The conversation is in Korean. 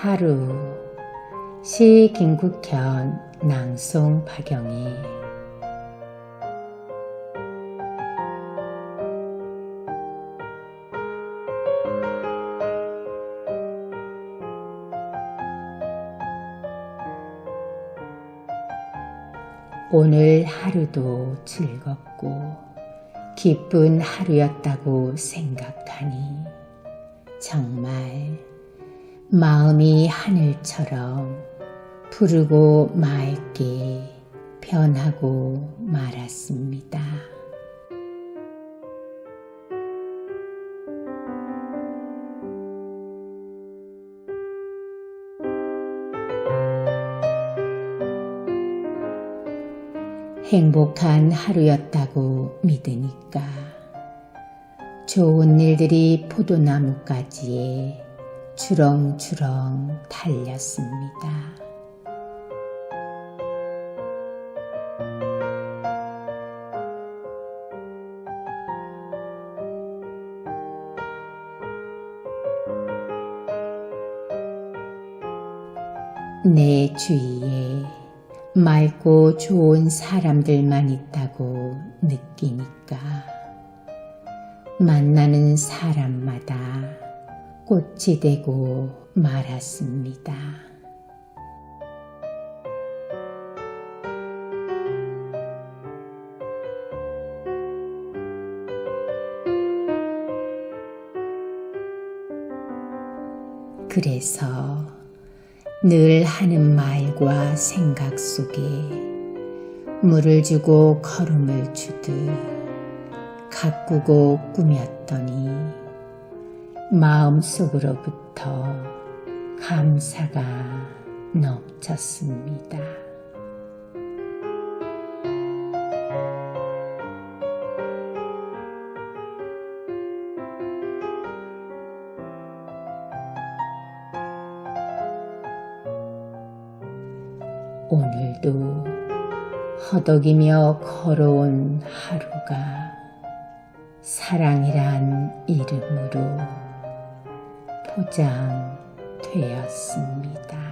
하루. 시 김국현 낭송 박영희. 오늘 하루도 즐겁고 기쁜 하루였다고 생각하니 정말 마음이 하늘처럼 푸르고 맑게 변하고 말았습니다. 행복한 하루였다고 믿으니까 좋은 일들이 포도나무까지에 주렁주렁 달렸습니다. 내 주위에 맑고 좋은 사람들만 있다고 느끼니까 만나는 사람마다 꽃이 되고 말았습니다. 그래서 늘 하는 말과 생각 속에 물을 주고 걸음을 주듯 가꾸고 꾸몄더니 마음속으로부터 감사가 넘쳤습니다. 오늘도 허덕이며 걸어온 하루가 사랑이란 이름으로 포장되었습니다.